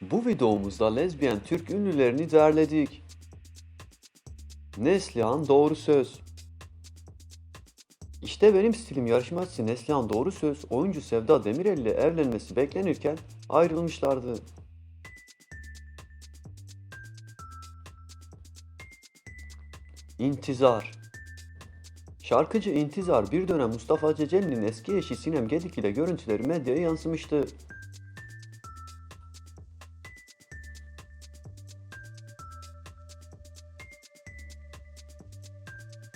Bu videomuzda lezbiyen Türk ünlülerini derledik. Neslihan Doğru Söz İşte benim stilim yarışmacısı Neslihan Doğru Söz, oyuncu Sevda Demirel ile evlenmesi beklenirken ayrılmışlardı. İntizar Şarkıcı İntizar bir dönem Mustafa Ceceli'nin eski eşi Sinem Gedik ile görüntüleri medyaya yansımıştı.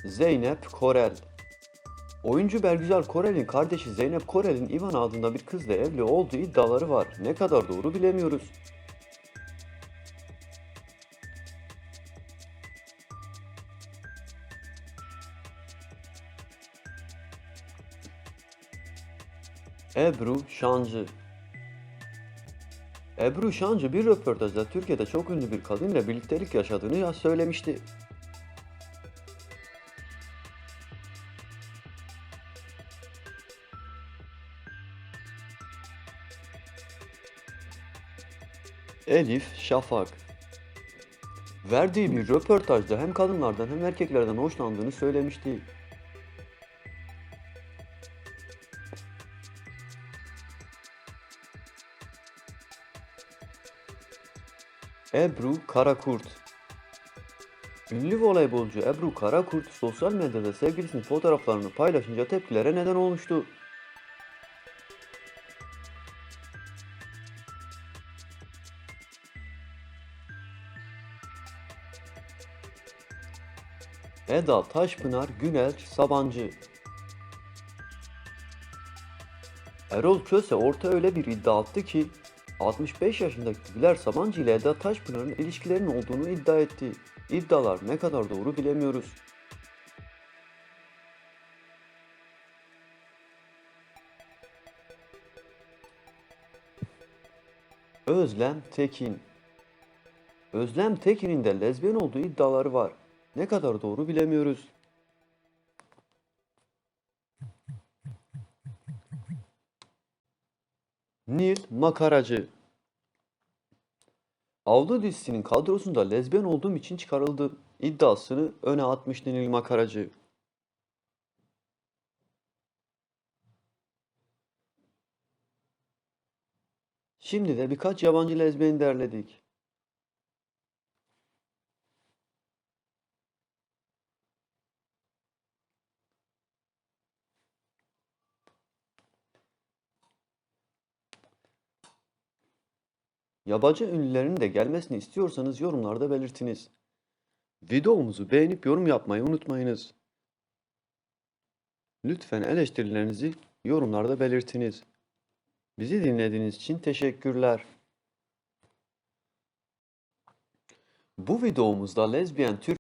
Zeynep Korel Oyuncu Bergüzar Korel'in kardeşi Zeynep Korel'in Ivan adında bir kızla evli olduğu iddiaları var. Ne kadar doğru bilemiyoruz. Ebru Şancı Ebru Şancı bir röportajda Türkiye'de çok ünlü bir kadınla birliktelik yaşadığını ya söylemişti. Elif Şafak Verdiği bir röportajda hem kadınlardan hem erkeklerden hoşlandığını söylemişti. Ebru Karakurt Ünlü voleybolcu Ebru Karakurt sosyal medyada sevgilisinin fotoğraflarını paylaşınca tepkilere neden olmuştu. Eda Taşpınar Güner Sabancı Erol Köse orta öyle bir iddia attı ki 65 yaşındaki Güler Sabancı ile Eda Taşpınar'ın ilişkilerinin olduğunu iddia etti. İddialar ne kadar doğru bilemiyoruz. Özlem Tekin Özlem Tekin'in de lezbiyen olduğu iddiaları var. Ne kadar doğru bilemiyoruz. Nil Makaracı Avlu dizisinin kadrosunda lezbiyen olduğum için çıkarıldı iddiasını öne atmıştı Nil Makaracı. Şimdi de birkaç yabancı lezbiyen derledik. Yabancı ünlülerin de gelmesini istiyorsanız yorumlarda belirtiniz. Videomuzu beğenip yorum yapmayı unutmayınız. Lütfen eleştirilerinizi yorumlarda belirtiniz. Bizi dinlediğiniz için teşekkürler. Bu videomuzda lezbiyen Türk